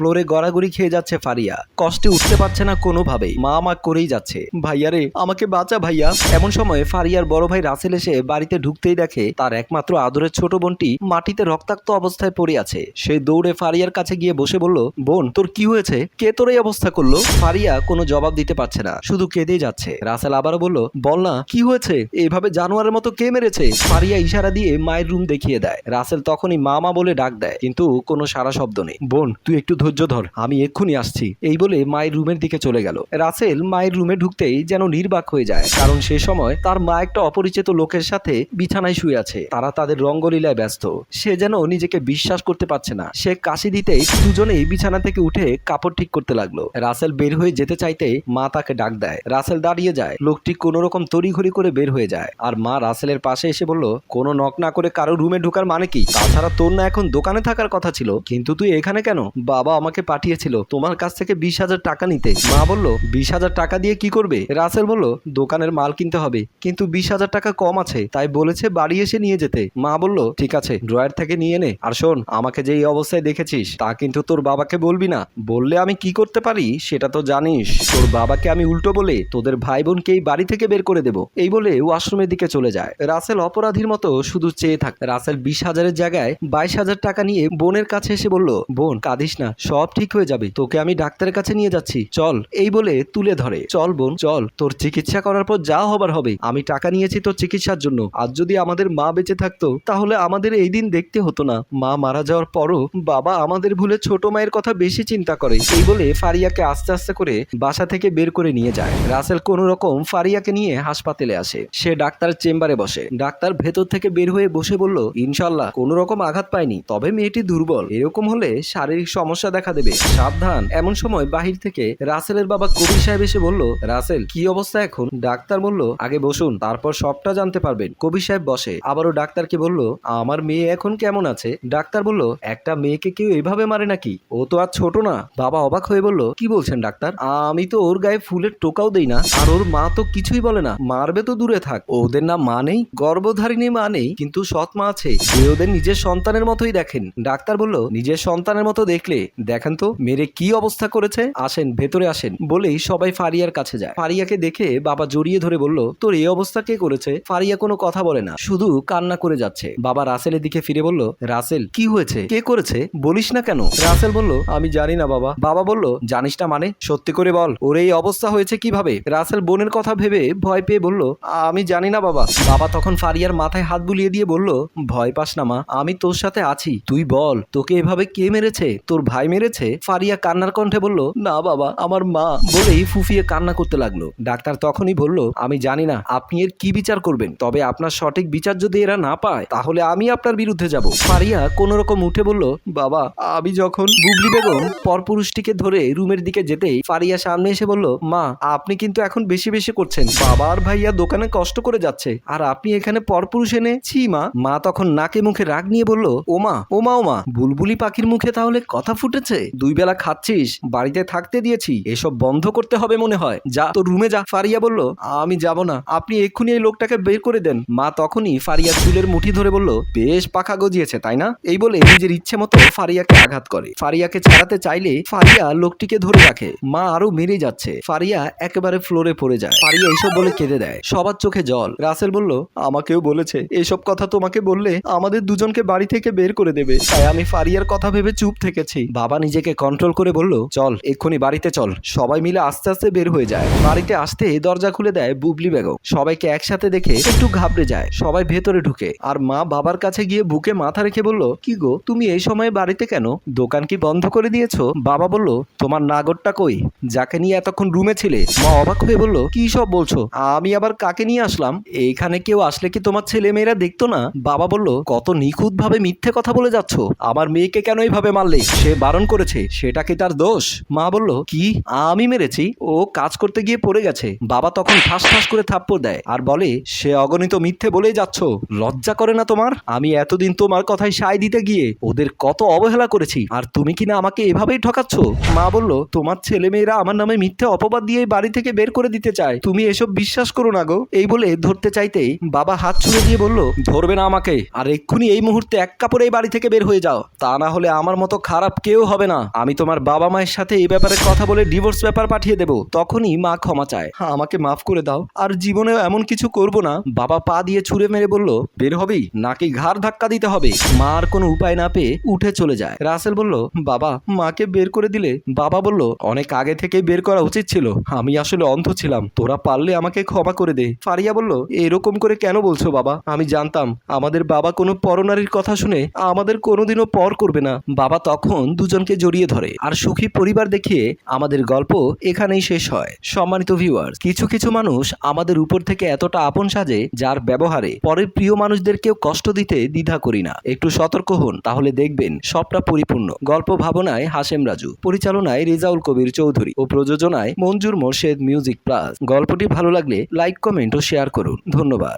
ফ্লোরে গড়াগড়ি খেয়ে যাচ্ছে ফারিয়া। কষ্টে উঠতে পারছে না কোনোভাবেই। মা মা করেই যাচ্ছে। ভাইয়া রে আমাকে বাঁচা ভাইয়া। এমন সময় ফারিয়ার বড় ভাই রাসেল এসে বাড়িতে ঢুকতেই দেখে তার একমাত্র আদরের ছোট বোনটি মাটিতে রক্তাক্ত অবস্থায় পড়ে আছে। সে দৌড়ে ফারিয়ার কাছে গিয়ে বসে বলল, বোন, তোর কি হয়েছে? কে তোর এই অবস্থা করল? ফারিয়া কোনো জবাব দিতে পারছে না। শুধু কেঁদেই যাচ্ছে। রাসেল আবারও বলল, বল না, কি হয়েছে? এইভাবে জানোয়ারের মতো কে মেরেছে? ফারিয়া ইশারা দিয়ে মায়ের রুম দেখিয়ে দেয়। রাসেল তখনই মামা বলে ডাক দেয়, কিন্তু কোনো সারা শব্দ নেই। বোন, তুই একটু ধর আমি এক্ষুনি আসছি। এই বলে মায়ের রুমের দিকে চলে গেল। রাসেল মায়ের রুমে ঢুকতেই যেন নির্বাক হয়ে যায়। কারণ সে সময় তার মা একটা অপরিচিত লোকের সাথে বিছানায় শুয়ে আছে। তারা তাদের রঙ্গলীলায় ব্যস্ত। সে যেন নিজেকে বিশ্বাস করতে পারছে না। সে কাশি দিতেই দুজনেই বিছানা থেকে উঠে কাপড় ঠিক করতে লাগল। রাসেল বের হয়ে যেতে চাইতে মা তাকে ডাক দেয়। রাসেল দাঁড়িয়ে যায়। লোকটি কোনো রকম তড়িঘড়ি করে বের হয়ে যায়। আর মা রাসেলের পাশে এসে বলল, কোনো নক না করে কারও রুমে ঢোকার মানে কি? তাছাড়া তোর না এখন দোকানে থাকার কথা ছিল। কিন্তু তুই এখানে কেন? বাবা আমাকে পাঠিয়েছিল। তোমার কাছ থেকে বিশ হাজার টাকা নিতে। মা বলল, বিশ হাজার টাকা দিয়ে কি করবে? রাসেল বলল, দোকানের মাল কিনতে হবে। কিন্তু বিশ হাজার টাকা কম আছে, তাই বলেছে বাড়ি এসে নিয়ে যেতে। মা বলল, ঠিক আছে, ড্রয়ার থেকে নিয়ে নে। আর শোন, আমাকে যে এই অবস্থায় দেখেছিস, তা কিন্তু তোর বাবাকে বলবি না। বললে আমি কি করতে পারি, সেটা তো জানিস। তোর বাবাকে আমি উল্টো বলে তোদের ভাই বোনকে এই বাড়ি থেকে বের করে দেব। এই বলে ওয়াশরুমের দিকে চলে যায়। রাসেল অপরাধীর মতো শুধু চেয়ে থাক। রাসেল বিশ হাজারের জায়গায় বাইশ হাজার টাকা নিয়ে বোনের কাছে এসে বলল, বোন, কাঁদিস না। সব ঠিক হয়ে যাবে, তোকে আমি ডাক্তারের কাছে নিয়ে যাচ্ছি। চল, এই বলে তুলে ধরে। চল বোন, চল, তোর চিকিৎসা করার পর যা হবার হবে। আমি টাকা নিয়েছি তোর চিকিৎসার জন্য। আজ যদি আমাদের মা বেঁচে থাকতো, তাহলে আমাদের এই দিন দেখতে হতো না। মা মারা যাওয়ার পরও বাবা আমাদের ভুলে ছোট মায়ের কথা বেশি চিন্তা করে। এই বলে ফারিয়াকে আস্তে আস্তে করে বাসা থেকে বের করে নিয়ে যায়। রাসেল কোনো রকম ফারিয়াকে নিয়ে হাসপাতালে আসে। সে ডাক্তার চেম্বারে বসে। ডাক্তার ভেতর থেকে বের হয়ে বসে বলল, ইনশাল্লাহ, কোনো রকম আঘাত পায়নি তবে মেয়েটি দুর্বল। এরকম হলে শারীরিক সমস্যা দেখা দেবে। সাবধান। এমন সময় বাহির থেকে রাসেলের বাবা কবির সাহেব এসে বলল, রাসেল, কি অবস্থা এখন? ডাক্তার বলল, আগে বসুন, তারপর সবটা জানতে পারবেন। কবির সাহেব বসে। আবারও ডাক্তারকে বলল, আমার মেয়ে এখন কেমন আছে? ডাক্তার বলল, একটা মেয়েকে কেউ এভাবে মারে নাকি? ও তো আর ছোট না। বাবা অবাক হয়ে বলল, কি বলছেন ডাক্তার? আমি তো ওর গায়ে ফুলের টোকাও দেই না। আর ওর মা তো কিছুই বলে না। মারবে তো দূরে থাক। ওদের না মা নেই, গর্ভধারিণী মা নেই, কিন্তু সৎ মা আছে। ওদের নিজের সন্তানের মতোই দেখেন। ডাক্তার বলল, নিজের সন্তানের মতো দেখলে দেখেন তো, মেরে কি অবস্থা করেছে? আসেন, ভেতরে আসেন। বলেই সবাই ফারিয়ার কাছে যায়। ফারিয়াকে দেখে বাবা জড়িয়ে ধরে বলল, তোর এই অবস্থা কে করেছে? ফারিয়া কোনো কথা বলে না। শুধু কান্না করে যাচ্ছে। বাবা রাসেলের দিকে ফিরে বলল, রাসেল, কি হয়েছে? কে করেছে? বলিস না কেন? রাসেল বলল, আমি জানি না বাবা। বাবা বলল, জানিস না মানে? সত্যি করে বল, ওর এই অবস্থা হয়েছে কীভাবে? রাসেল বোনের কথা ভেবে ভয় পেয়ে বলল, আমি জানি না বাবা। বাবা তখন ফারিয়ার মাথায় হাত বুলিয়ে দিয়ে বলল, ভয় পাস না মা, আমি তোর সাথে আছি। তুই বল, তোকে এভাবে কে মেরেছে? তোর ভাই মেরেছে, ফারিয়া কান্নার কণ্ঠে বলল, না বাবা, আমার মা, বলেই ফুফিয়ে কান্না করতে লাগল। ডাক্তার তখনই বলল, আমি জানি না, আপনি এর কি বিচার করবেন? তবে আপনার সঠিক বিচার যদি এরা না পায়, তাহলে আমি আপনার বিরুদ্ধে যাব। ফারিয়া কোন রকম উঠে বলল, বাবা, আমি যখন বুবলি বেগম পরপুরুষটিকে ধরে রুমের দিকে যেতেই ফারিয়া সামনে এসে বলল, মা, আপনি কিন্তু এখন বেশি বেশি করছেন। বাবা আর ভাইয়া দোকানে কষ্ট করে যাচ্ছে। আর আপনি এখানে পরপুরুষ এনে, ছি মা। মা তখন নাকে মুখে রাগ নিয়ে বলল, ওমা ওমা ওমা, বুলবুলি পাখির মুখে তাহলে কথা ফুটেছে দুই বেলা খাচ্ছিস, বাড়িতে থাকতে দিয়েছি, এসব বন্ধ করতে হবে মনে হয়। যা তোর রুমে যা, ফারিয়া বলল। আমি যাব না, আপনি এক্ষুনি এই লোকটাকে বের করে দেন। মা তখনই ফারিয়া চুলের মুঠি ধরে বলল, বেশ পাখা গজিয়েছে, তাই না? এই বলে নিজের ইচ্ছে মতো ফারিয়াকে আঘাত করে। ফারিয়াকে ছাড়াতে চাইলে ফারিয়া লোকটিকে ধরে রাখে। মা আরও মেরে যাচ্ছে। ফারিয়া একেবারে ফ্লোরে পড়ে যায়। ফারিয়া এইসব বলে কেঁদে দেয়। সবার চোখে জল। রাসেল বলল, আমাকেও বলেছে। এসব কথা তোমাকে বললে আমাদের দুজনকে বাড়ি থেকে বের করে দেবে। তাই আমি ফারিয়ার কথা ভেবে চুপ থেকেছি। বাবা নিজেকে কন্ট্রোল করে বলল, চল, এক্ষুনি বাড়িতে চল। সবাই মিলে আস্তে আস্তে বের হয়ে যায়। বাড়িতে আসতে দরজা খুলে দেয় বুবলি বেগম। সবাইকে একসাথে দেখে একটু ঘাবড়ে যায়। সবাই ভেতরে ঢুকে। আর মা বাবার কাছে গিয়ে বুকে মাথা রেখে বলল, কি গো, তুমি এই সময় বাড়িতে কেন? দোকান কি বন্ধ করে দিয়েছ? বাবা বলল, তোমার নাগরটা কই? যাকে নিয়ে এতক্ষণ রুমে ছিলে? মা অবাক হয়ে বলল, কি সব বলছো? আমি আবার কাকে নিয়ে আসলাম? এইখানে কেউ আসলে কি তোমার ছেলে মেয়েরা দেখতো না? বাবা বলল, কত নিখুঁত ভাবে মিথ্যে কথা বলে যাচ্ছ। আমার মেয়েকে কেন এইভাবে মারলে? সে বারণ করেছে, সেটা কি তার দোষ? মা বলল, কি? আমি মেরেছি? ও কাজ করতে গিয়ে পড়ে গেছে। বাবা তখন ঠাস ঠাস করে থাপ্পড় দেয় আর বলে, সে অগণিত মিথ্যে বলেই যাচ্ছ। লজ্জা করে না তোমার? আমি এতদিন তোমার কথায় সায় দিতে গিয়ে ওদের কত অবহেলা করেছি। আর তুমি কিনা আমাকে এভাবেই ঠকাচ্ছ? মা বলল, তোমার ছেলে মেয়েরা আমার নামে মিথ্যে অপবাদ দিয়ে বাড়ি থেকে বের করে দিতে চায়। তুমি এসব বিশ্বাস করো না গো। এই বলে ধরতে চাইতেই বাবা হাত ছুড়ে দিয়ে বলল, ধরবে না আমাকে। আর এক্ষুনি এই মুহূর্তে এক কাপড়ে বাড়ি থেকে বের হয়ে যাও। তা না হলে আমার মতো খারাপ কেউ হবে না। আমি তোমার বাবা মায়ের সাথে এই ব্যাপারে কথা বলে ডিভোর্স পেপার পাঠিয়ে দেব। তখনই মা ক্ষমা চায়। আমাকে মাফ করে দাও। আর জীবনে এমন কিছু করব না। বাবা পা দিয়ে ছুঁড়ে মেরে বলল, বের হবি? নাকি ঘাড় ধাক্কা দিতে হবে? মা আর কোনো উপায় না পেয়ে উঠে চলে যায়। রাসেল বলল, বাবা, মাকে বের করে দিলে? বাবা বলল, অনেক আগে থেকে বের করা উচিত ছিল। আমি আসলে অন্ধ ছিলাম। তোরা পারলে আমাকে ক্ষমা করে দে। ফারিয়া বলল, এরকম করে কেন বলছো বাবা? আমি জানতাম, আমাদের বাবা কোনো পরনারীর কথা শুনে আমাদের কোনোদিনও পর করবে না। বাবা তখন দুজনকে জড়িয়ে ধরে। আর সুখী পরিবার দেখিয়ে আমাদের গল্প এখানেই শেষ হয়। সম্মানিত ভিউয়ার্স কিছু কিছু মানুষ আমাদের উপর থেকে এতটা আপন সাজে, যার ব্যবহারে পরের প্রিয় মানুষদেরকেও কষ্ট দিতে দ্বিধা করি না। একটু সতর্ক হন, তাহলে দেখবেন সবটা পরিপূর্ণ। গল্প ভাবনায় হাসেম রাজু, পরিচালনায় রেজাউল কবির চৌধুরী ও প্রযোজনায় মঞ্জুর মোর্শেদ মিউজিক প্লাস। গল্পটি ভালো লাগলে লাইক, কমেন্ট ও শেয়ার করুন। ধন্যবাদ।